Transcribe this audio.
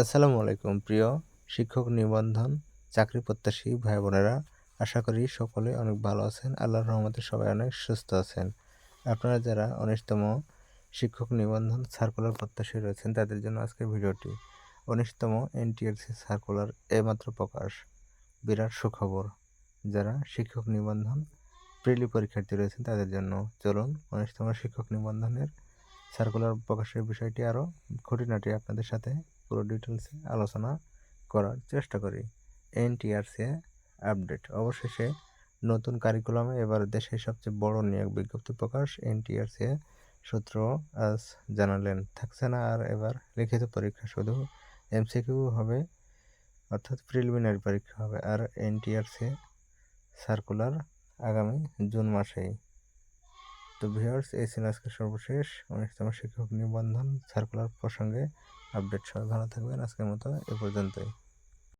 আসসালামু আলাইকুম, প্রিয় শিক্ষক নিবন্ধন চাকরি প্রত্যাশী ভাই বোনেরা। আশা করি সকলে অনেক ভালো আছেন। আল্লাহর রহমতে সবাই অনেক সুস্থ আছেন। আপনারা যারা উনিশতম শিক্ষক নিবন্ধন সার্কুলার প্রত্যাশী রয়েছেন, তাদের জন্য আজকের ভিডিওটি উনিশতম এনটিআরসি সার্কুলার এইমাত্র প্রকাশ। বিরাট সুখবর। যারা শিক্ষক নিবন্ধন প্রিলি পরীক্ষার্থী রয়েছেন, তাদের জন্য চলুন উনিশতম শিক্ষক নিবন্ধনের সার্কুলার প্রকাশের বিষয়টি আরও খুঁটিনাটি আপনাদের সাথে পুরো ডিটেলসে আলোচনা করার চেষ্টা করি। এনটিআরসি আপডেট অবশেষে নতুন কারিকুলামে এবার দেশের সবচেয়ে বড় নিয়োগ বিজ্ঞপ্তি প্রকাশ। এনটিআরসি সূত্র আজ জানালেন, থাকছে না আর এবার লিখিত পরীক্ষা। শুধু এমসিকিউ হবে, অর্থাৎ প্রিলিমিনারি পরীক্ষা হবে। আর এনটিআরসি সার্কুলার আগামী জুন মাসেই। তো ভিউয়ার্স এই ছিল আজকে সর্বশেষ। উনিশতম শিক্ষক নিবন্ধন সার্কুলার প্রসঙ্গে আপডেট সবাই ভালো থাকবেন। আজকের মতো এ পর্যন্তই।